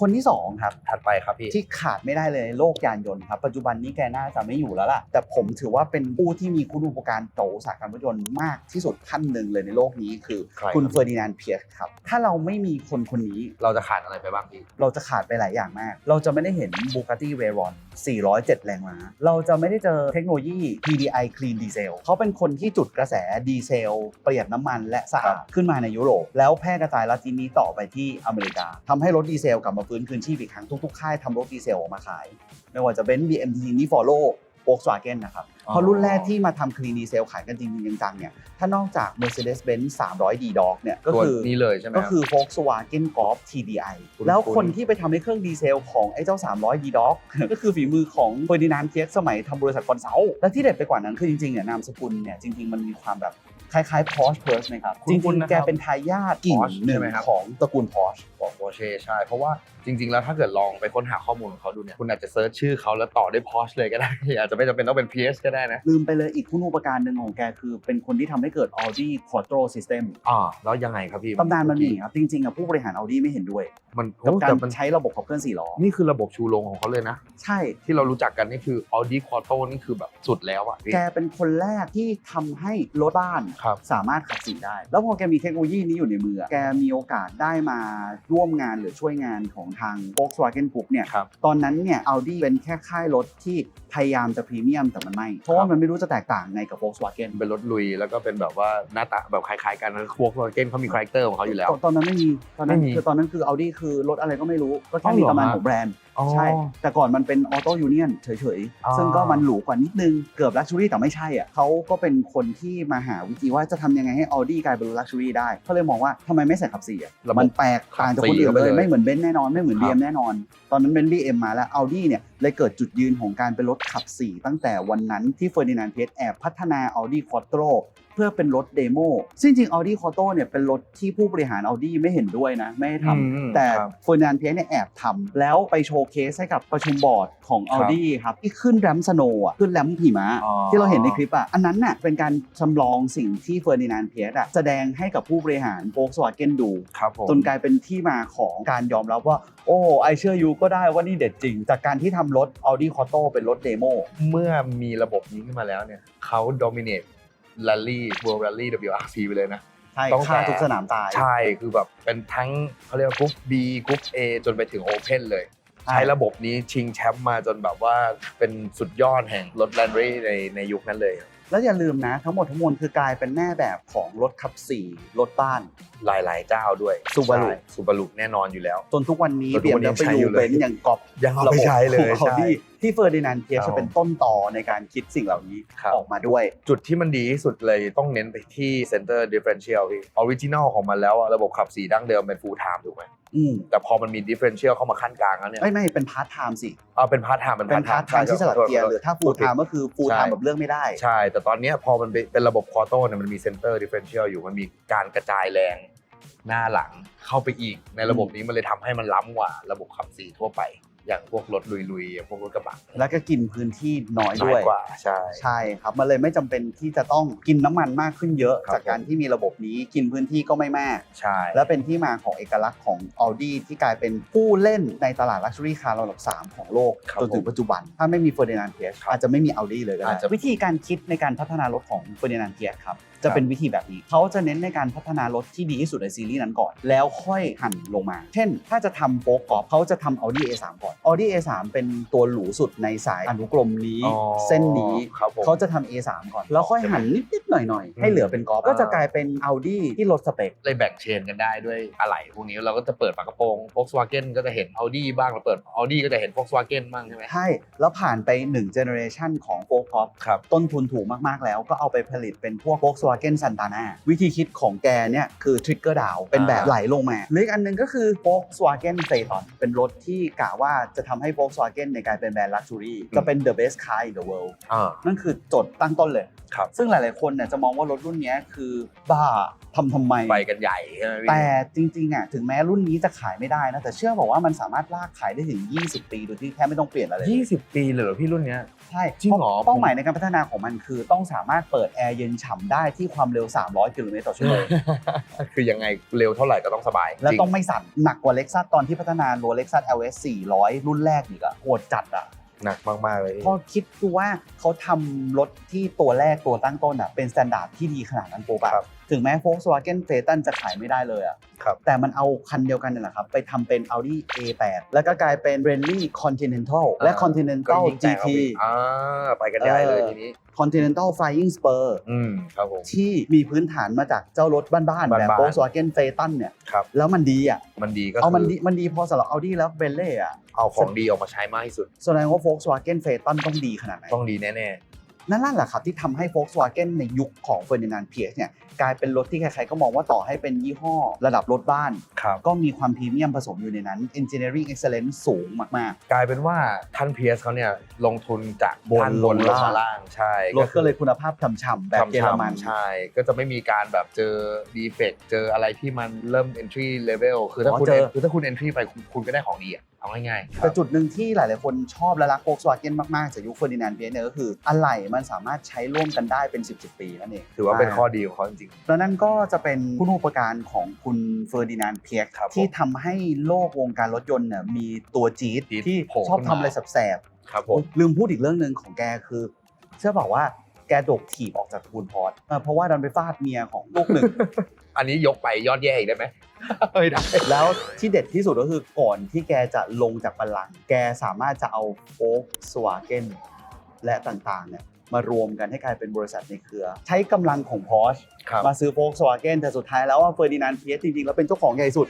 คนที่สองครับ ถัดไปครับพี่ ที่ขาดไม่ได้เลยในโลกยานยนต์ครับ ปัจจุบันนี้แกน่าจะไม่อยู่แล้วล่ะ แต่ผมถือว่าเป็นผู้ที่มีคุณูปการต่ออุตสาหกรรมรถยนต์มากที่สุดท่านหนึ่งเลยในโลกนี้คือใครครับ คุณเฟอร์ดินานด์เพียร์ครับ ถ้าเราไม่มีคนคนนี้ เราจะขาดอะไรไปบ้างพี่ เราจะขาดไปหลายอย่างมาก เราจะไม่ได้เห็น Bugatti Veyron 407 แรงม้า เราจะไม่ได้เจอเทคโนโลยี PDI Clean Diesel เขาเป็นคนที่จุดกระแสดีเซล ประหยัดน้ำมันและสะอาดขึ้นมาในยุโรป แล้วแพร่กระจายลัทธินี้ต่อไปที่อเมริกาทำให้รถดีเซลกลับมาฟื้นคืนชีพอีกครั้งทุกๆค่ายทำรถดีเซลออกมาขาย ไม่ว่าจะเป็น BMT นี่ Follow Volkswagen นะครับอ๋อเพราะรุ่นแรกที่มาทำ Clean Diesel ขายกันจริงๆจังๆเนี่ยถ้านอกจาก Mercedes-Benz 300D Dog เนี่ยก็ตัวคือนี้เลยใช่ไหมก็รับคือ Volkswagen Golf TDI คุ้นๆแล้วคนที่ไปทำให้เครื่องดีเซลของไอ้เจ้า 300 d d o g ก็คือฝีมือของเฟอร์ดินานด์เทียกสมัยทำบริษัทคอนซัลท์และที่เด็ดไปกว่านั้นคือจริงๆเนี่ยนามสกุลเนี่ยจริงๆมันมีความแบบคล้ายๆ Porsche p e r s นะครับคุ้จนริงๆนะๆครับแกเป็นทายาทกิ่ง Porsche หนึ่ใช่งไหมครับของตระกูล Porsche ของโปเช่ใช่ เพราะว่า จริง ๆ แล้วถ้าเกิดลองไปค้นหาข้อมูลของเขาดูเนี่ยคุณอาจจะเซิร์ชชื่อเขาแล้วต่อด้วย Porsche เลยก็ได้ อาจจะไม่จำเป็นต้องเป็น PS ก็ได้นะ ลืมไปเลยอีกคุณอุปการหนึ่งของแกคือเป็นคนที่ทำให้เกิด Audi Quattro System อ่าแล้วยังไงครับพี่ตำนานมันมีครับจริงๆอะผู้บริหาร Audi ไม่เห็นด้วยมันกับโอ้การแต่มันใช้ระบบขับเคลื่อนสี่ล้อนี่คือระบบชูโรงของเขาเลยนะ ใช่ ที่เรารู้จักกันนี่คือ Audi Quattro นี่คือแบบสุดแล้วอะพี่ แกเป็นคนแรกที่ทำให้รถบ้านครับ สามารถขับสีได้ แล้วพอแกมีเทคโนโลยีนี้อยู่ในมือแกมีโอกาสได้มาร่วมงานหรือช่วยงานของทาง Volkswagen Group เนี่ยครับ ตอนนั้นเนี่ย Audi เป็นแค่ค่ายรถที่พยายามจะพรีเมียมแต่มันไม่ เพราะว่ามันไม่รู้จะแตกต่างไงกับ Volkswagen เป็นรถลุยแล้วก็เป็นแบบว่าหน้าตาแบบคล้ายๆกันนะพวก Volkswagen เขามีคาแรคเตอร์ของเขาอยู่แล้ว ตอนตอนนั้นไม่มีตอนนั้นไม่มีคือตอนนั้นคือ Audi คือรถอะไรก็ไม่รู้ ก็อ๋แค่อมีเหรอ ตำนานฮะของแบรนด์อ๋อใช่ แต่ก่อนมันเป็นออโต้ยูเนียนเฉยอ๋อ ๆ ซึ่งก็มันหรูกว่านิดนึง เกือบลักชัวรี่แต่ไม่ใช่อะเขาก็เป็นคนที่มาหาวิธีว่าจะทำยังไงให้ Audi กลายเป็นรถลักชัวรี่ได้เขาเลยมองว่าทำไมไม่ใส่ขับสี่อะ ระบบมันแปลกต่างจากคนอื่นไปขับสี่เลยเลยไม่เหมือนเบนซ์แน่นอนไม่เหมือนครับ BM แน่นอน ตอนนั้นเบนซ์ BM มาแล้ว Audi เนี่ยเลยเกิดจุดยืนของการเป็นรถขับสี่ตั้งแต่วันนั้นที่เฟอร์ดินานด์เพสแอบพัฒนา Audi Quattro เพื่อเป็นรถเดโมซึ่งจริง Audi Quattro เนี่ยเป็นรถที่ผู้บริหาร Audi ไม่เห็นด้วยนะ ไม่ให้ทำอืมแต่ครับเฟอร์นันเพียเนี่ยแอบทำแล้วไปโชว์เคสให้กับประชุมบอร์ดของครับ Audi ครับที่ขึ้นแรมสโนว์อะขึ้นแรมผีม้าอ๋อที่เราเห็นในคลิปอะอันนั้นน่ะเป็นการจำลองสิ่งที่เฟอร์ดินานเพียอะแสดงให้กับผู้บริหาร Volkswagen ดูครับผมจนกลายเป็นที่มาของการยอมรับว่า โอ้ไอเชื่อยูก็ได้ว่านี่เด็ดจริง จากการที่ทำรถ Audi c o t t o เป็นรถเดโมเมื่อมีระบบนี้ขึ้นมาแล้วเนี่ยเขา dominate rally world rally WRC ไปเลยนะ ใช่ต้องฆ่าแต่ทุกสนามตาย ใช่ คือแบบเป็นทั้งเขาเรียกว่ากรุ๊ป B กรุ๊ป A จนไปถึง Open เลยใช่ใช้ระบบนี้ชิงแชมป์มาจนแบบว่าเป็นสุดยอดแห่งรถแลนด์เรในในยุคนั้นเลย แล้วอย่าลืมนะ ทั้งหมดทั้งมวลคือกลายเป็นแม่แบบของรถขับสี่รถบ้าน หลาย ๆ เจ้าด้วย Subaru ซูบารุแน่นอนอยู่แล้ว จนทุกวันนี้จนทุกวันนี้ BMW ใช้อยู่เลยเบนซ์ยังกอบยังเอาไปใช้เลยระบบของใช่ Audi ที่เฟอร์ดินานด์เพียครับจะเป็นต้นต่อในการคิดสิ่งเหล่านี้ครับ ออกมาด้วย จุดที่มันดีที่สุดเลยต้องเน้นไปที่ Center Differential พี่ออริจินอลของมันแล้วอะระบบขับสีดั้งเดิมเป็น full time ถูกไหม อืม แต่พอมันมี differential เข้ามาขั้นกลางแล้วเนี่ยไม่ไม่เป็นพาร์ทไทม์สิเอาเป็นพาร์ทไทม์เป็นเป็นพาร์ทไทม์ที่สลับเกียร์หรือถ้าฟูลไทม์ก็คือฟูลไทม์แบบเลือกไม่ได้ ใช่ แต่ตอนเนี้ยพอมันเป็นเป็นระบบควอโต้เนี่ยมันมี center differential อยู่มันมีการกระจายแรงหน้าหลังเข้าไปอีกในระบบนี้มันเลยทำให้มันล้ำกว่าระบบขับสีทั่วไป อย่างพวกรถลุยๆอย่างพวกรถกระบะแล้วก็กินพื้นที่น้อยน้อด้ยวยกว่าใช่ ใช่ครับมันเลยไม่จำเป็นที่จะต้องกินน้ำมันมากขึ้นเยอะ ครับ จากการที่มีระบบนี้กินพื้นที่ก็ไม่มาก ใช่และเป็นที่มาของเอกลักษณ์ของ Audi ที่กลายเป็นผู้เล่นในตลาด Luxury Car ระดับ 3 ของโลกครับจนถึงผมปัจจุบัน ถ้าไม่มี Ferdinand p i e r ครับอาจจะไม่มี Audi เลยก็ได้อาจจะวิธีการคิดในการพัฒนารถของ Ferdinand p i e r ครับ จะเป็นวิธีแบบนี้ เขาจะเน้นในการพัฒนารถที่ดีที่สุดในซีรีส์นั้นก่อน แล้วค่อยหั่นลงมา เช่น ถ้าจะทำโฟกกอล์ฟเขาจะทำ Audi A3 ก่อน Audi A3 เป็นตัวหรูสุดในสายอนุกรมนี้ อ๋อเส้นนี้ครับผม เขาจะทำ A3 ก่อน แล้วค่อยหั่นนิดๆหน่อยๆ ให้เหลือเป็นกอล์ฟอืมก็จะกลายเป็น Audi ที่ลดสเปค เลยแบ่งเชนกันได้ด้วยอะไหล่พวกนี้เราก็จะเปิดฝากระโปรง Volkswagen ก็จะเห็น Audi บ้างเราเปิด Audi ก็จะเห็น Volkswagen บ้างใช่ไหม ใช่ แล้วผ่านไป1เจเนอเรชันของโฟกอล์ฟครับ ต้นทุนถูกมาก ๆ แล้วก็เอาไปผลิตเป็นพวก Volkswagen Santana วิธีคิดของแกเนี่ยคือ trigger down เป็นแบบอ่าไหลลงมาหรืออีกอันหนึงก็คือ Volkswagen Phaeton เป็นรถที่กะว่าจะทำให้ Volkswagen ในยกลายเป็นแบรนด์ luxury จะเป็น the best car in the world อ่านั่นคือโจทย์ตั้งต้นเลยครับซึ่งหลาย ๆ คนเนี่ยจะมองว่ารถรุ่นเนี้ยคือบ้าทำทำไมไปกันใหญ่ใช่ไหมพี่แต่จริง ๆ อะ ถึงแม้รุ่นนี้จะขายไม่ได้นะ แต่เชื่อบอกว่ามันสามารถลากขายได้ถึง 20 ปี โดยที่แทบไม่ต้องเปลี่ยนอะไรเลยยี่สิบปีเลยเหรอพี่รุ่นเนี้ยใช่จริงเหรอเป้าหมายในการพัฒนาของมันคือต้องสามารถเปิดแอร์เย็นฉ่ำได้ที่ที่ความเร็ว 300 กิโลเมตรต่อชั่วโมง คือยังไงเร็วเท่าไหร่ก็ต้องสบายแล้วจริต้องไม่สั่นหนักกว่าเล็กซัสตอนที่พัฒนาโรเล็กซัส LS 400 รุ่นแรกอีกอะโหดจัดอะหนักมาก ๆ เลย พอคิดดูว่าเขาทำรถที่ตัวแรกตัวตั้งต้นอะเป็นสแตนดาร์ดที่ดีขนาดนั้นปุ๊บอะครับถึงแม้ Volkswagen p h e t o n จะขายไม่ได้เลยอะครับ แต่มันเอาคันเดียวกันนี่แหละครับ ไปทำเป็น Audi A8 แล้วก็กลายเป็น Bentley Continental และ อ่า Continental ก็ยิ่งแตก GT ออกไปอีกอ่าไปกันใหญ่เลยเออทีนี้ Continental Flying Spur อืมครับผม ที่มีพื้นฐานมาจากเจ้ารถบ้านๆ แบบบ้านๆ Volkswagen p h e t o n เนี่ย ครับ แล้วมันดีอะ มันดีก็เอามันคืดีมันดีพอสำหรับ Audi แล้ว Bentley อะ เอาของดีออกมาใช้มากที่สุด แสดงว่า Volkswagen p h e t o n ต้องดีขนาดไหน ต้องดีแน่ นั่นแหละครับที่ทำให้ Volkswagen ในยุคของ Ferdinand Piëch เนี่ยกลายเป็นรถที่ใครๆก็มองว่าต่อให้เป็นยี่ห้อระดับรถบ้านๆครับก็มีความพรีเมียมผสมอยู่ในนั้น Engineering Excellence สูงมากกลายเป็นว่าท่านเพียสเขาเนี่ยลงทุนจากบนด้านบนลลงงล่างมาล่างใช่ๆรถก็เลยคุณภาพฉ่ำๆแบบเยอรมันใช่ก็จะไม่มีการแบบเจอดีเฟกเจออะไรที่มันเริ่ม entry level คือถ้าอ๋อคุณเจอคือถ้าคุณ entry ไปคุณคุณก็ได้ของดีอะ เอาง่ายๆแต่จุดหนึ่งที่หลาย ๆ คนชอบและรัก Volkswagen มาก ๆ จากยุค Ferdinand Piëch เนี่ยก็คืออะไหล่มันสามารถใช้ร่วมกันได้เป็น 10 10ปีนั่นเองถือว่าเป็นข้อดีของเขาจริงแล้วนั่นก็จะเป็นผู้นูปการของคุณเฟอร์ดินานด์เพียกครับผมที่ทำให้โลกวงการรถยนต์เนี่ยมีตัวจี๊ดจี๊ดที่โผล่ชอบขึ้นทำมาอะไรแสบๆครับๆผมลืมพูดอีกเรื่องหนึ่งของแกคือเชื่อบอกว่าแกโดกถีบออกจากตระกูลพอร์ตเออเพราะว่าดันไปฟาดเมียของลูกหนึ่ง อันนี้ยกไปยอดแย่อีกได้ไหมเอ้ยได้ แล้วที่เด็ดที่สุดก็คือก่อนที่แกจะลงจากบัลลังก์แกสามารถจะเอาโฟกสวาเกนและต่างๆเนี่ยมารวมกันให้กลายเป็นบริษัทในเครือ ใช้กำลังของ Porsche ครับ มาซื้อโฟกสวาเกนแต่สุดท้ายแล้วว่าเฟอร์ดินานด์เพียสจริงๆ แล้วเป็นเจ้าของใหญ่สุด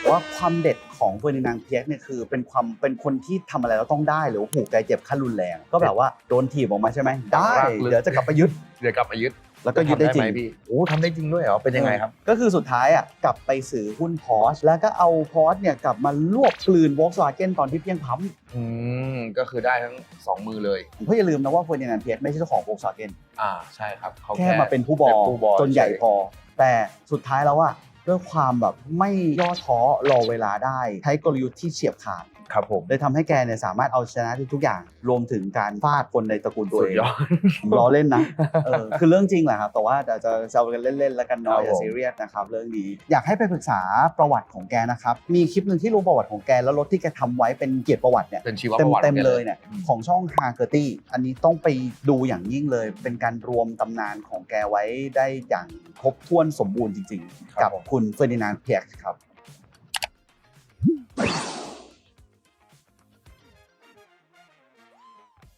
แต่ว่าความเด็ดของเฟอร์ดินานด์เพียสเนี่ยคือเป็นความเป็นคนที่ทำอะไรแล้วต้องได้หรือว่าผูกใจเจ็บขั้นรุนแรง ก็แบบว่าโดนถีบออกมาใช่ไหมได้รักลึกเดี๋ยวจะกลับไปยึด เดี๋ยวกลับมายึด แล้วก็ยึดได้จริงหมพี่โอ้ทำได้จริงด้วยเหรอ เป็นยังไงครับ ก็คือสุดท้ายอะกลับไปซื้อหุ้นพอร์ชแล้วก็เอาพอร์ชเนี่ยกลับมารวบกลืนวอล์กสวาเกนตอนที่เพียงพล้ำอืม ก็คือได้ทั้งสองมือเลย เพราะอย่าลืมนะว่าเฟอร์ดินานด์เพียสไม่ใช่เจ้าของวอล์กสวาเกนอ่า ใช่ครับ เขาแค่ มาเป็นผู้บอเป็นผู้บอ จนใหญ่เฉยพอ แต่สุดท้ายแล้วอะด้วยความแบบไม่ย่อท้อรอเวลาได้ ใช้กลยุทธ์ที่เฉียบขาด ครับผม เลยทำให้แกเนี่ยสามารถเอาชนะทุกอย่าง รวมถึงการฟาดคนในตระกูลตัวสุเอดงยอดผมล้อเล่นนะเออคือเรื่องจริงแหละครับ แต่ว่าเดี๋ยวจะแซวกันเล่นๆแล้วกันเนครัอะบอย่าผมซีเรียสนะครับเรื่องนี้อยากให้ไปปรึกษาประวัติของแกนะครับมีคลิปหนึ่งที่รู้ประวัติของแกแล้วรถที่แกทำไว้เป็นเกียรติประวัติเนี่ย เป็นชีวปเต็มระวัติเต็มของแกเลยเนี่ยอืมของช่องฮาเกอร์ตี้อันนี้ต้องไปดูอย่างยิ่งเลย เป็นการรวมตำนานของแกไว้ได้อย่างครบถ้วนสมบูรณ์จริงครัๆกับผม คุณเฟอร์ดินานด์เพียกครับ